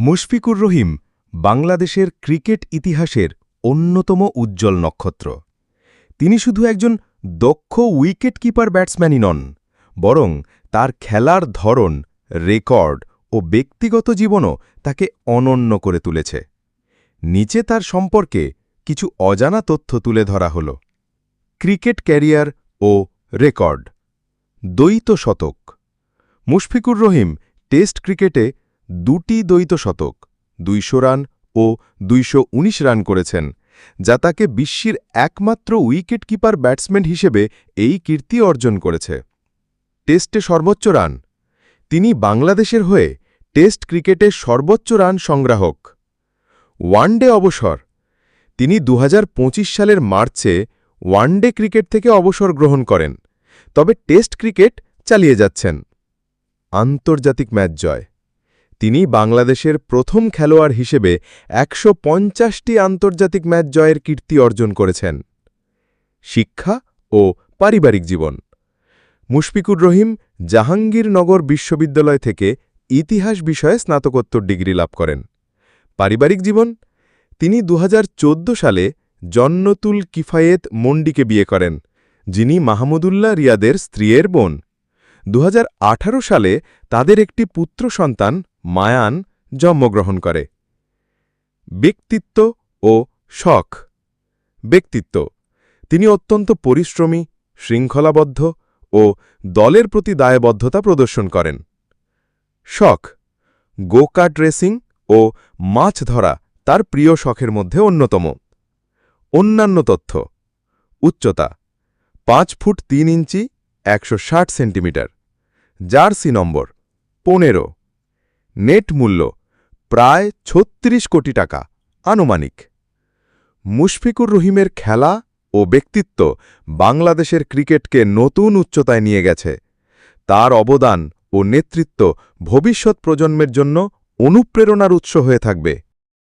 মুশফিকুর রহিম বাংলাদেশের ক্রিকেট ইতিহাসের অন্যতম উজ্জ্বল নক্ষত্র। তিনি শুধু একজন দক্ষ উইকেট কিপার ব্যাটসম্যানই নন, বরং তার খেলার ধরন, রেকর্ড ও ব্যক্তিগত জীবনও তাকে অনন্য করে তুলেছে। নিচে তার সম্পর্কে কিছু অজানা তথ্য তুলে ধরা হল। ক্রিকেট ক্যারিয়ার ও রেকর্ড। দ্বৈত শতক। মুশফিকুর রহিম টেস্ট ক্রিকেটে দুটি দ্বৈত শতক, দুইশো রান ও দুইশ উনিশ রান করেছেন, যা তাকে বিশ্বের একমাত্র উইকেট কিপার ব্যাটসম্যান হিসেবে এই কীর্তি অর্জন করেছে। টেস্টে সর্বোচ্চ রান, তিনি বাংলাদেশের হয়ে টেস্ট ক্রিকেটে সর্বোচ্চ রান সংগ্রাহক। ওয়ানডে অবসর, তিনি দু হাজার পঁচিশ সালের মার্চে ওয়ানডে ক্রিকেট থেকে অবসর গ্রহণ করেন, তবে টেস্ট ক্রিকেট চালিয়ে যাচ্ছেন। আন্তর্জাতিক ম্যাচ জয়। তিনি বাংলাদেশের প্রথম খেলোয়াড় হিসেবে একশো পঞ্চাশটি আন্তর্জাতিক ম্যাচ জয়ের কীর্তি অর্জন করেছেন। শিক্ষা ও পারিবারিক জীবন। মুশফিকুর রহিম জাহাঙ্গীরনগর বিশ্ববিদ্যালয় থেকে ইতিহাস বিষয়ে স্নাতকোত্তর ডিগ্রি লাভ করেন। পারিবারিক জীবন। তিনি দু হাজার চৌদ্দ সালে জন্নতুল কিফায়েত মন্ডিকে বিয়ে করেন, যিনি মাহমুদুল্লাহ রিয়াদের স্ত্রীয়ের বোন। দু হাজার আঠারো সালে তাদের একটি পুত্র সন্তান মায়ান জন্মগ্রহণ করে। ব্যক্তিত্ব ও শখ। ব্যক্তিত্ব। তিনি অত্যন্ত পরিশ্রমী, শৃঙ্খলাবদ্ধ ও দলের প্রতি দায়বদ্ধতা প্রদর্শন করেন। শখ। গোকার্ট রেসিং ও মাছ ধরা তার প্রিয় শখের মধ্যে অন্যতম। অন্যান্য তথ্য। উচ্চতা। পাঁচ ফুট তিন ইঞ্চি, একশো সেন্টিমিটার। জার্সি নম্বর, পনেরো। নেট মূল্য প্রায় ছত্রিশ কোটি টাকা, আনুমানিক। মুশফিকুর রহিমের খেলা ও ব্যক্তিত্ব বাংলাদেশের ক্রিকেটকে নতুন উচ্চতায় নিয়ে গেছে। তার অবদান ও নেতৃত্ব ভবিষ্যৎ প্রজন্মের জন্য অনুপ্রেরণার উৎস হয়ে থাকবে।